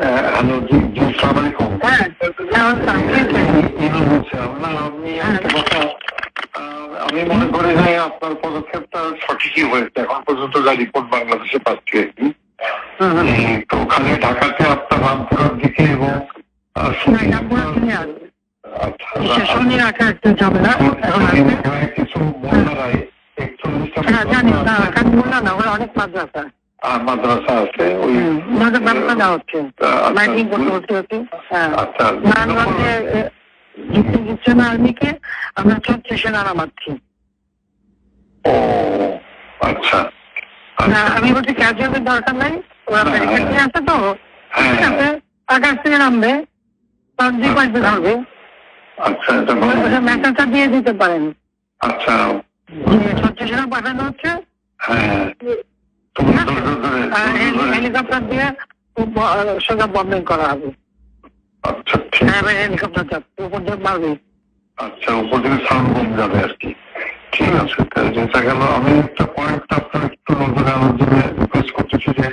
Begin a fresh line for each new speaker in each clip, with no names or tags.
Hello জি জি সালাম আলাইকুম
হ্যাঁ
আপনি কথা আমি মনে করি যে আপনার পদক্ষেপটা সঠিকই হয়েছে এখন পর্যন্ত যা রিপোর্ট বাংলাদেশে পাচ্ছি তো ওখানে ঢাকাতে আপনার রামপুরার দিকে এবং কিছু মোল্লারাই একচল্লিশটা
হ্যাঁ জানি না ওরা অনেক মাদ্রাসা
আহ, মাদ্রাসা আছে ওই
দেওয়া হচ্ছে।
আচ্ছা,
মাইকিং করতে হচ্ছে হচ্ছে হ্যাঁ।
আচ্ছা
নারায়ণগঞ্জে দিচ্ছে না আর্মিকে আমরা চলছে সেনারা মারছি
ও আচ্ছা। আচ্ছা।
আমি বলছি ক্যাজুয়ালের দরকার নাই ওরা
হ্যাঁ,
ব্যারিকেড নিয়ে আসে তো।
হ্যাঁ,
ঠিক আছে আকাশ থেকে নামবে তার দুই পাশে ধরবে।
আচ্ছা
মেসেজটা দিয়ে দিতে পারেন।
আচ্ছা।
স্বচ্ছ সেনা পাঠানো হচ্ছে।
হ্যাঁ।
হেলিকপ্টার দিয়ে সোজা বম্বিং করা হবে।
আচ্ছা ঠিক
হ্যাঁ হেলিকপ্টার যাচ্ছে উপর দিয়ে মারবে।
আচ্ছা উপর থেকে সাউন্ড কম যাবে আর কি। ঠিক আছে যেটা গেল আমি একটা পয়েন্ট আপনার একটু নজরে আনার জন্য রিকোয়েস্ট করতেছি যে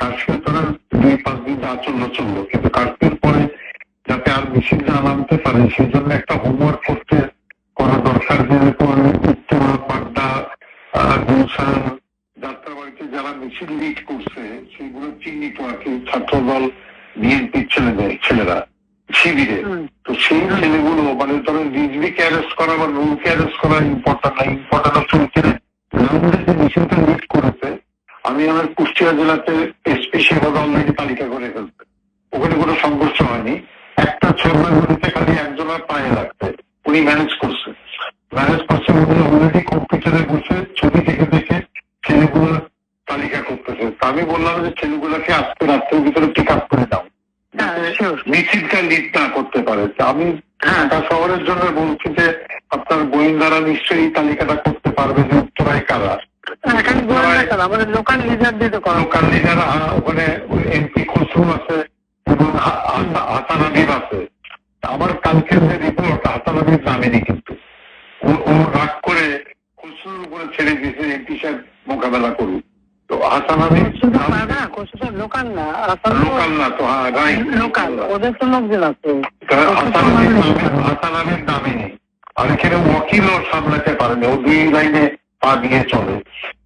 কাশ্মীর তোরা দুই পাঁচ দিন যা চলল চলল কিন্তু কাশ্মীর পরে যাতে আর মিছিল না নামতে পারে সেই জন্য একটা হোমওয়ার্ক করতে করা দরকার যেরকম উত্তরা পাড্ডা গুলশান যারা মিছিল লিড করছে সেগুলো চিহ্নিত আর কি ছাত্রদল বিএনপির ছেলেদের ছেলেরা শিবিরে। তো সেই ছেলেগুলো মানে ধরেন রিজভিকে অ্যারেস্ট করা বা রুলকে অ্যারেস্ট করা ইম্পর্টেন্ট না ইম্পর্টেন্ট হচ্ছে যে মিছিলটা লিড করেছে আমি আমার কুষ্টিয়া জেলাতে এসপি সেভাবে অলরেডি তালিকা করে ফেলছে। ওখানে কোনো সংঘর্ষ হয়নি। একটা ছোটগুলিতে খালি একজনের পায়ে লাগছে। উনি ম্যানেজ করছে। ম্যানেজ করছে উনি অলরেডি কম্পিউটারে বসে ছবি দেখে দেখে ছেলেগুলোর তালিকা করতেছে তা আমি বললাম যে ছেলেগুলোকে আজকে রাত্রের ভিতরে পিক আপ করে দাও
হ্যাঁ,
মিছিলটা লিড না করতে পারে। আমি
হ্যাঁ।
ঢাকা শহরের জন্য বলছি যে আপনার গোয়েন্দারা নিশ্চয়ই তালিকাটা করতে পারবে যে উত্তরায় কারা।
এখানে গোয়েন্দা কেন? আমাদের লোকাল লিডার দিয়ে তো
লোকাল লিডার ওখানে এমপি খসরু আছে এবং হাসান আবিব আছে। আমার কালকের যে রিপোর্ট হাসান আবিব নামেনি কিন্তু। ও রাগ করে খসরুর উপরে ছেড়ে দিয়েছে এমপি সাহেব মোকাবেলা করুক। তো হাসান আবিব
শুধু পাড়া কোথাও লোকাল না
লোকাল না তো হ্যাঁ রাইট।
লোকাল ওদের তো লোকজন আছে।
হাসান আলীর নামে- হাসান আলীর নামে নেই। আর এখানে ওয়াকিলও সামলাতে পারেনি ও দুই লাইনে পা দিয়ে চলে।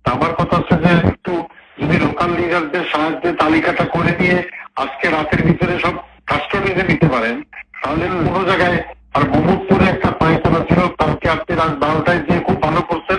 আমার কথা হচ্ছে যে একটু যদি লোকাল লিডারদের সাহায্যে তালিকাটা করে দিয়ে আজকে রাতের ভিতরে সব কাস্টডিতে নিতে পারেন তাহলে কোনো জায়গায় আর মোহাম্মদপুরে একটা পায়খানা ছিল কালকে আপনি রাত বারোটায় যে খুব ভালো করছেন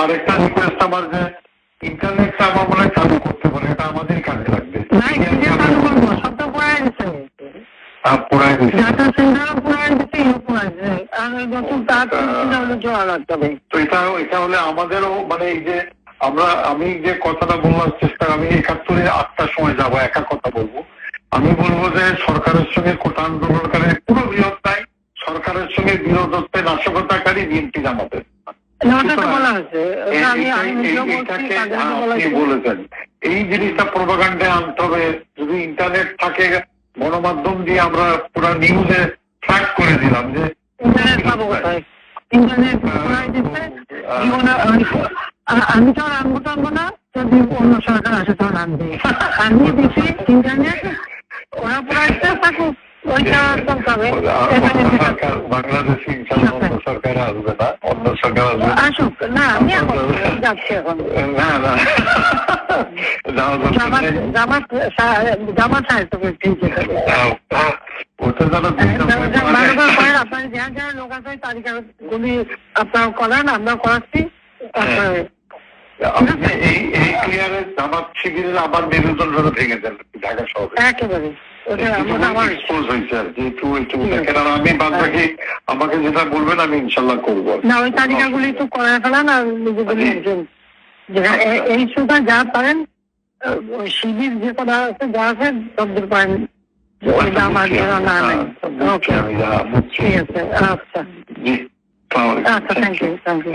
আরেকটা রিকোয়েস্ট আমার যে ইন্টারনেটটা আমার মনে চালু করতে বলে এটা আমাদের কাজে লাগবে। আমাদেরও মানে এই যে আমরা আমি যে কথাটা বলার চেষ্টা আমি একাত্তরে আটটার সময় যাব একা কথা বলব। আমি বলব যে সরকারের সঙ্গে কোটা আন্দোলনকারী পুরো বিরোধ নাই সঙ্গে বিরোধত্বে নাশকতাকারী বিএনপি জামাতের। এই- বলেছেন। জিনিসটা প্রোপাগান্ডে আনতে হবে। যদি ইন্টারনেট থাকে গণমাধ্যম দিয়ে আমরা পুরো নিউজে ট্র্যাক করে দিলাম যে
আমি- তো আনব টানবো না। যদি অন্য সরকার আসে তখন আনবে। আমি দিচ্ছি ইন্টারনেট। ওরা পড়াইতে থাকুক। ওইটা
বাংলাদেশে অন্য সরকার আসবে না অন্য সরকার আসবে।
আসুক। না আমি এখন যাচ্ছি এখন।
না না।
সাহেব তোকে ঠিক
ওটা
আপনার লোক আছে করেন আমরা করাচ্ছি। তারপরে
আপনি এই এই ক্লিয়ারে জামাত শিবিরের আবার মেরুদণ্ড ভেঙে দেন ঢাকা শহরে।
একেবারে।
বাদ বাকি আমাকে যেটা বলবেন আমি ইনশাল্লাহ করব
না ওই তালিকাগুলি একটু করে ফেলান আর এ- এই সুতা যা পারেন ওই শিবির যে কটা আছে যা আছে সবদের পারেন।
আচ্ছা,
আচ্ছা। আচ্ছা থ্যাংক ইউ
থ্যাংক ইউ